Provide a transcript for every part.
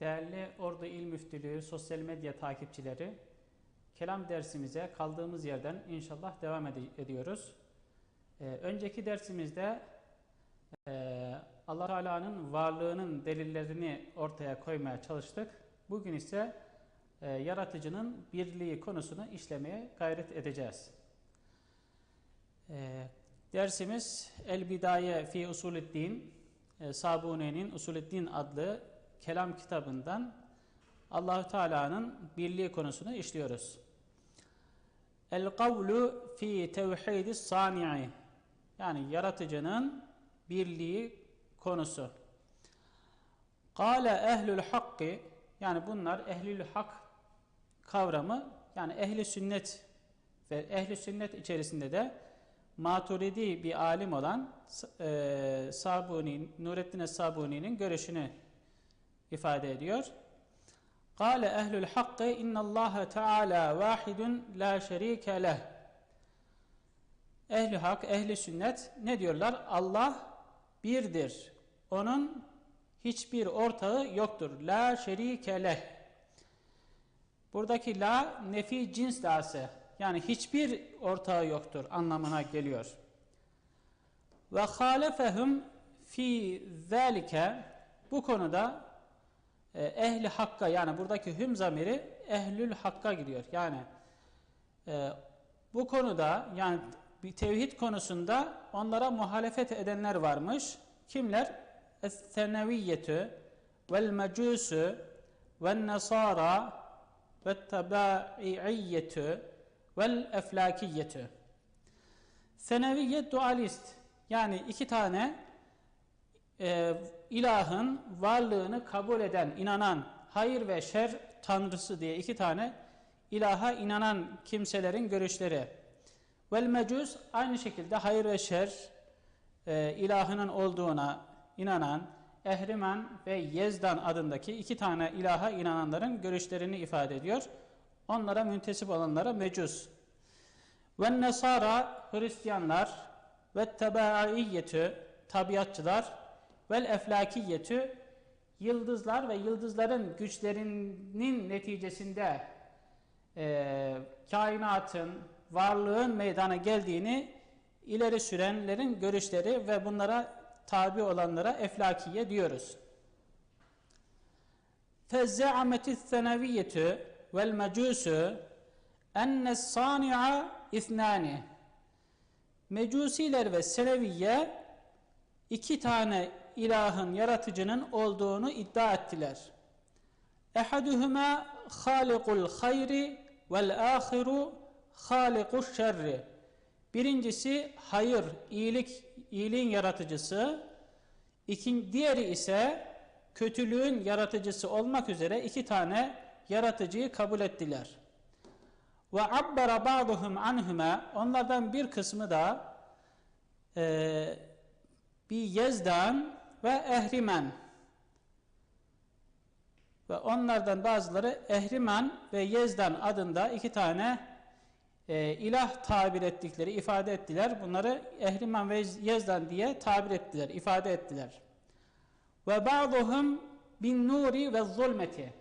Değerli Ordu İl Müftülüğü sosyal medya takipçileri, kelam dersimize kaldığımız yerden inşallah devam ed ediyoruz. Ee, önceki dersimizde e, allah Teala'nın varlığının delillerini ortaya koymaya çalıştık. Bugün ise e, yaratıcının birliği konusunu işlemeye gayret edeceğiz. E, dersimiz El Bidaye fi Usulüddin, e, Sabuni'nin Usulüddin adlı kelam kitabından Allahu Teala'nın birliği konusunu işliyoruz. El kavlu fi tevhidis sani'i yani yaratıcının birliği konusu. Kale ehlül hakkı yani bunlar ehlül hak kavramı yani ehli sünnet ve ehli sünnet içerisinde de Maturidi bir alim olan e, Sabuni, Nurettin Sabuni'nin görüşünü ifade ediyor. Kale ehlül hakkı innallâhe teâlâ vâhidun la şerîke leh. Ehli hak, ehli sünnet ne diyorlar? Allah birdir. Onun hiçbir ortağı yoktur. La şerîke leh. Buradaki la nefi cins lası. Yani hiçbir ortağı yoktur anlamına geliyor. Ve halefehum fi zalike bu konuda e, ehli hakka yani buradaki hüm zamiri ehlül hakka gidiyor. Yani e, bu konuda yani bir tevhid konusunda onlara muhalefet edenler varmış. Kimler? Es-seneviyyetü vel mecusu vel nasara ve tabaiyyetü vel eflakiyyetü. Seneviyye dualist yani iki tane e, ilahın varlığını kabul eden, inanan, hayır ve şer tanrısı diye iki tane ilaha inanan kimselerin görüşleri. Vel mecus aynı şekilde hayır ve şer e, ilahının olduğuna inanan Ehriman ve Yezdan adındaki iki tane ilaha inananların görüşlerini ifade ediyor. Onlara müntesip olanlara mecus. Ve nesara Hristiyanlar ve tebaiyyetü tabiatçılar vel eflakiyetü yıldızlar ve yıldızların güçlerinin neticesinde e, kainatın, varlığın meydana geldiğini ileri sürenlerin görüşleri ve bunlara tabi olanlara eflakiye diyoruz. فَالزَّعَمَتِ الثَّنَوِيَّةُ وَالْمَجُوسُ اَنَّ الصَّانِعَ اِثْنَانِ Mecusiler ve Seleviye iki tane ilahın, yaratıcının olduğunu iddia ettiler. Ehaduhuma halikul hayri vel ahiru halikuş şerri. Birincisi hayır, iyilik, iyiliğin yaratıcısı. İkin, diğeri ise kötülüğün yaratıcısı olmak üzere iki tane yaratıcıyı kabul ettiler. Ve abbara ba'duhum anhuma onlardan bir kısmı da e, bir Yezdan ve Ehrimen ve onlardan bazıları Ehriman ve Yezdan adında iki tane e, ilah tabir ettikleri, ifade ettiler. Bunları Ehriman ve Yezdan diye tabir ettiler, ifade ettiler. Ve ba'duhum bin nuri ve zulmeti.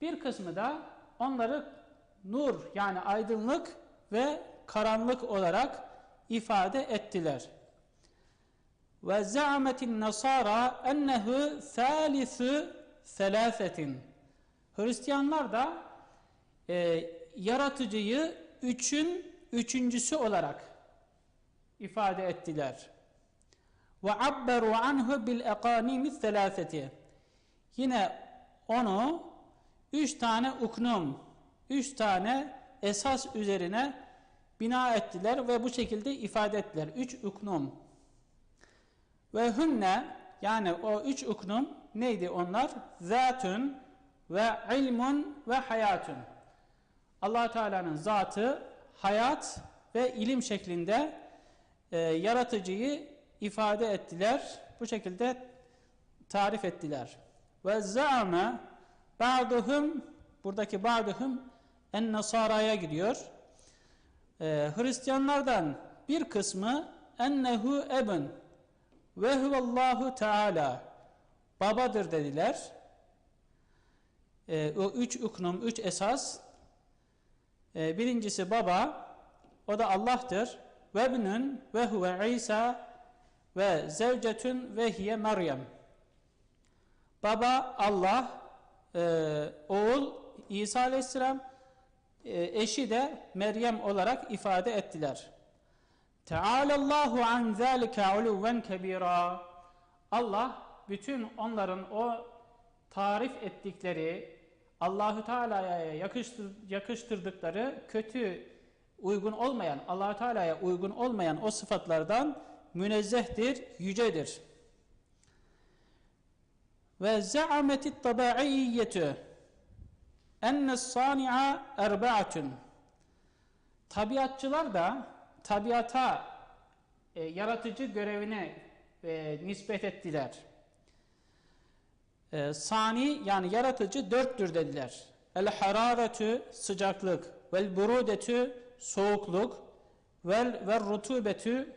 Bir kısmı da onları nur yani aydınlık ve karanlık olarak ifade ettiler. Ve za'metin nasara ennehu thalithu thelâfetin. Hristiyanlar da e, yaratıcıyı üçün üçüncüsü olarak ifade ettiler. Ve abberu anhu bil eqanimi thelâfeti. Yine onu üç tane uknum, üç tane esas üzerine bina ettiler ve bu şekilde ifade ettiler. Üç uknum. Ve hünne yani o üç uknum neydi onlar? Zatun ve ilmun ve hayatun. allah Teala'nın zatı, hayat ve ilim şeklinde e, yaratıcıyı ifade ettiler. Bu şekilde tarif ettiler. Ve zâme ba'duhum buradaki ba'duhum en nasaraya gidiyor. Ee, Hristiyanlardan bir kısmı ennehu ebn ve huvallahu teala babadır dediler. e, o üç uknum, üç esas e, birincisi baba o da Allah'tır ve binün ve huve İsa ve zevcetün ve hiye Meryem baba Allah e, oğul İsa Aleyhisselam e, eşi de Meryem olarak ifade ettiler. Tealallahu an zalika uluven kebira. Allah bütün onların o tarif ettikleri Allahü Teala'ya yakıştır, yakıştırdıkları kötü uygun olmayan Allahü Teala'ya uygun olmayan o sıfatlardan münezzehtir, yücedir. Ve za'ametit tabaiyyetü ennes sani'a erba'atun Tabiatçılar da tabiata e, yaratıcı görevine e, nispet ettiler. E, sani yani yaratıcı dörttür dediler. El hararetü sıcaklık, vel burudetü soğukluk, vel ve rutubetü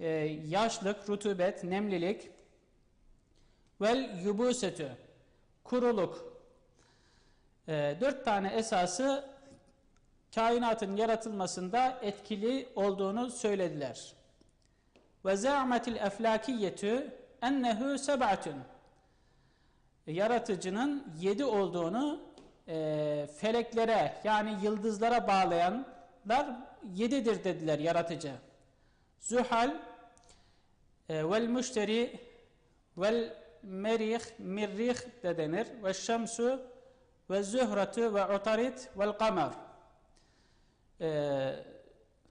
e, yaşlık, rutubet, nemlilik, vel yubusetü kuruluk. E, dört tane esası kainatın yaratılmasında etkili olduğunu söylediler. Ve zâmetil eflâkiyyetü ennehu seb'atun yaratıcının yedi olduğunu e, feleklere yani yıldızlara bağlayanlar yedidir dediler yaratıcı. Zuhal e, vel müşteri vel merih mirrih de denir ve şemsu ve zühratu ve utarit vel kamer e,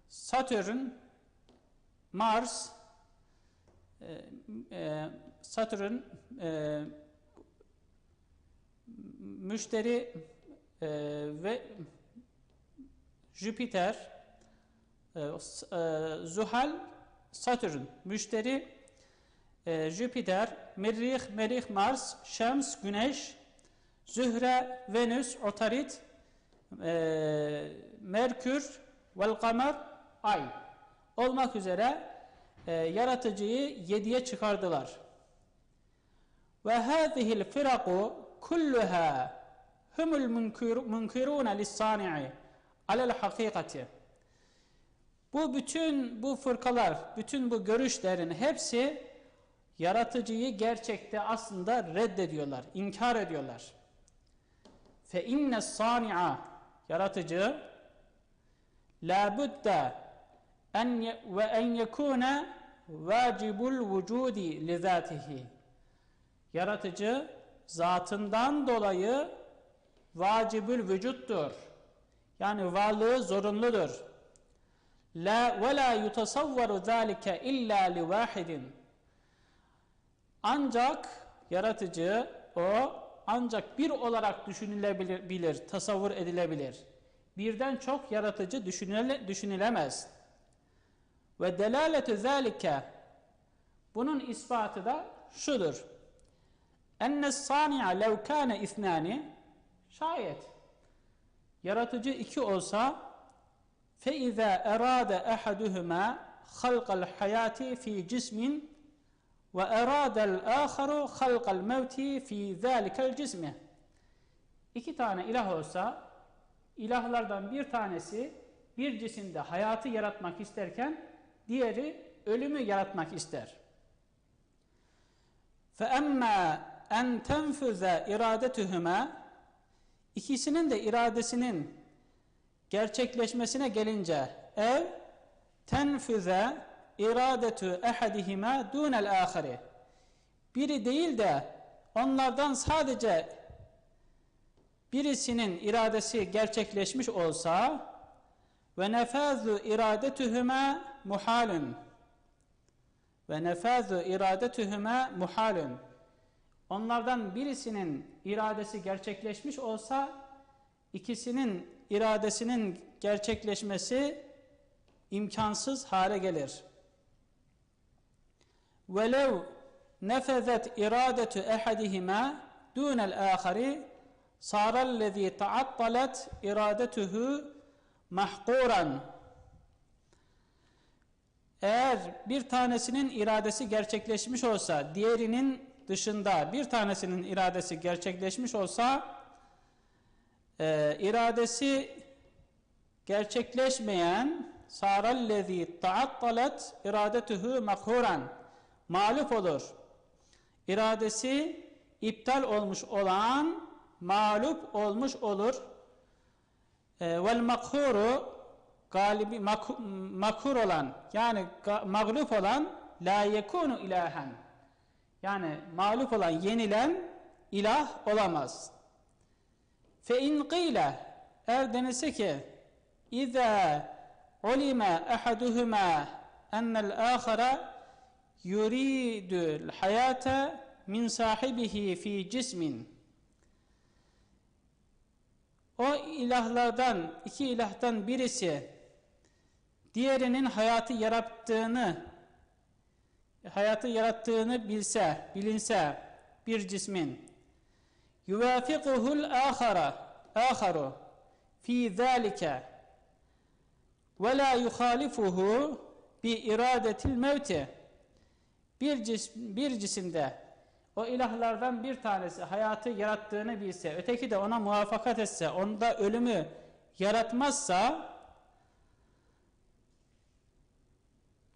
Satürn Mars e, e, Satürn e, müşteri e, ve Jüpiter e, e, Zuhal Satürn müşteri e, Jüpiter Merih Merih Mars Şems Güneş Zühre Venüs Otarit e, Merkür vel kamer ay olmak üzere e, yaratıcıyı yediye çıkardılar. Ve hâzihil firaku kulluha humul munkirun lis-sani'i alel hakikati. Bu bütün bu fırkalar, bütün bu görüşlerin hepsi yaratıcıyı gerçekte aslında reddediyorlar, inkar ediyorlar. Fe inne sani'a yaratıcı la budda en ve en yekuna vacibul vücudi li zatihi. Yaratıcı zatından dolayı vacibül vücuttur. Yani varlığı zorunludur. La ve la yutasavvaru zalika illa li vahidin. Ancak yaratıcı o ancak bir olarak düşünülebilir, bilir, tasavvur edilebilir. Birden çok yaratıcı düşünüle, düşünülemez. Ve delaletü zalike bunun ispatı da şudur. Enne sani'a lev kâne şayet yaratıcı iki olsa fe izâ erâde ehaduhuma halqal hayati fi cismin ve eradel âkharu halqal mevti fi zâlikel cismi iki tane ilah olsa ilahlardan bir tanesi bir cisimde hayatı yaratmak isterken diğeri ölümü yaratmak ister. فَأَمَّا en tenfüze iradetühüme ikisinin de iradesinin gerçekleşmesine gelince ev tenfüze iradetü ehadihime dunel ahiri biri değil de onlardan sadece birisinin iradesi gerçekleşmiş olsa ve nefazu iradetühüme muhalun ve nefazu iradetühüme muhalun onlardan birisinin iradesi gerçekleşmiş olsa ikisinin iradesinin gerçekleşmesi imkansız hale gelir. Velev nefezet iradetu ehadihima dunel ahari sarallezî taattalet iradetuhu mahkuran eğer bir tanesinin iradesi gerçekleşmiş olsa diğerinin dışında bir tanesinin iradesi gerçekleşmiş olsa e, iradesi gerçekleşmeyen sarallezi taattalet iradetuhu makhuran mağlup olur. İradesi iptal olmuş olan mağlup olmuş olur. E, vel makhuru galibi mak, makhur olan yani mağlup olan la yekunu ilahen yani mağlup olan yenilen ilah olamaz. Fe in qila eğer denilse ki İza ulima ahaduhuma ennel ahara yuridul hayata min sahibihi fi cismin o ilahlardan iki ilahtan birisi diğerinin hayatı yarattığını hayatı yarattığını bilse, bilinse bir cismin yuvafikuhul ahara aharu fi zalike ve la yuhalifuhu bi iradetil mevti bir, cisim, bir cisimde o ilahlardan bir tanesi hayatı yarattığını bilse, öteki de ona muvaffakat etse, onda ölümü yaratmazsa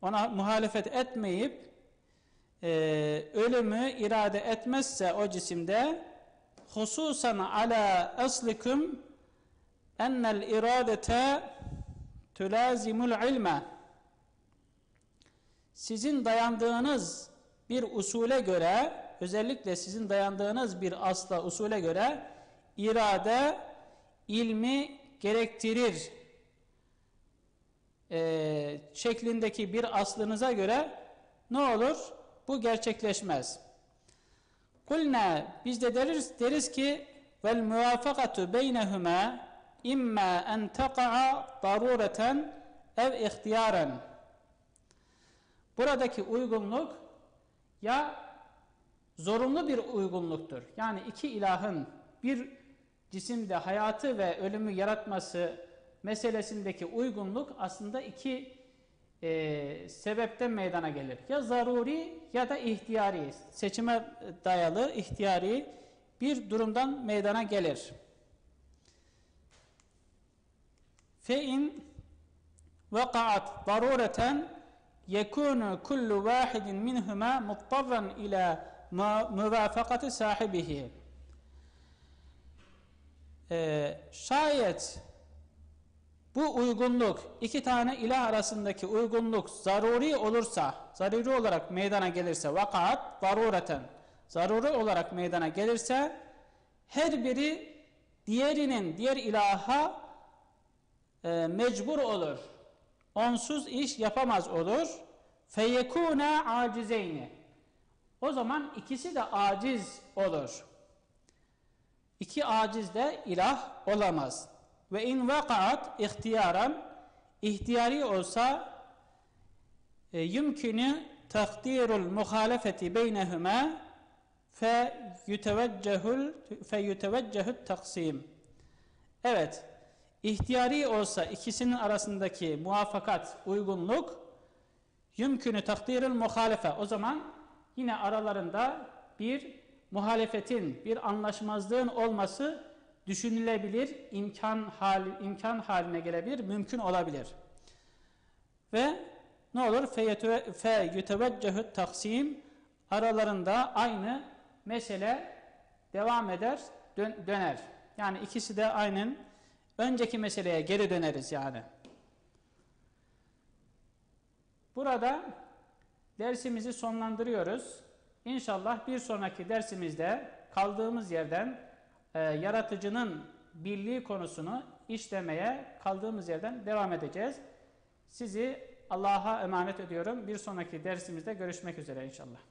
ona muhalefet etmeyip e, ölümü irade etmezse o cisimde hususan ala aslikum ennel iradete tülazimul ilme sizin dayandığınız bir usule göre özellikle sizin dayandığınız bir asla usule göre irade ilmi gerektirir e, şeklindeki bir aslınıza göre ne olur? Bu gerçekleşmez. Kulna biz de deriz, deriz ki vel muvafakatu beynehuma imma en taqa'a darureten ev ihtiyaren Buradaki uygunluk ya zorunlu bir uygunluktur. Yani iki ilahın bir cisimde hayatı ve ölümü yaratması meselesindeki uygunluk aslında iki e, sebepten meydana gelir. Ya zaruri ya da ihtiyari, seçime dayalı ihtiyari bir durumdan meydana gelir. Fe in vekaat darureten yekunu kullu vahidin minhuma muttarran ila muvafakati sahibihi. Şayet bu uygunluk, iki tane ilah arasındaki uygunluk zaruri olursa, zaruri olarak meydana gelirse, vakat, darureten, zaruri olarak meydana gelirse, her biri diğerinin, diğer ilaha e, mecbur olur. Onsuz iş yapamaz olur. Feyekûne acizeyni. O zaman ikisi de aciz olur. İki aciz de ilah olamaz. Ve in vakaat ihtiyaran ihtiyari olsa e, takdirul muhalefeti beynehuma fe yuteveccehul fe yuteveccehut taksim. Evet, ihtiyari olsa ikisinin arasındaki muvaffakat, uygunluk yümkünü takdiril muhalefe. O zaman yine aralarında bir muhalefetin, bir anlaşmazlığın olması düşünülebilir, imkan hal, imkan haline gelebilir, mümkün olabilir. Ve ne olur? Fe yüteveccehü taksim aralarında aynı mesele devam eder, dön, döner. Yani ikisi de aynen önceki meseleye geri döneriz yani. Burada dersimizi sonlandırıyoruz. İnşallah bir sonraki dersimizde kaldığımız yerden e, yaratıcının birliği konusunu işlemeye kaldığımız yerden devam edeceğiz. Sizi Allah'a emanet ediyorum. Bir sonraki dersimizde görüşmek üzere inşallah.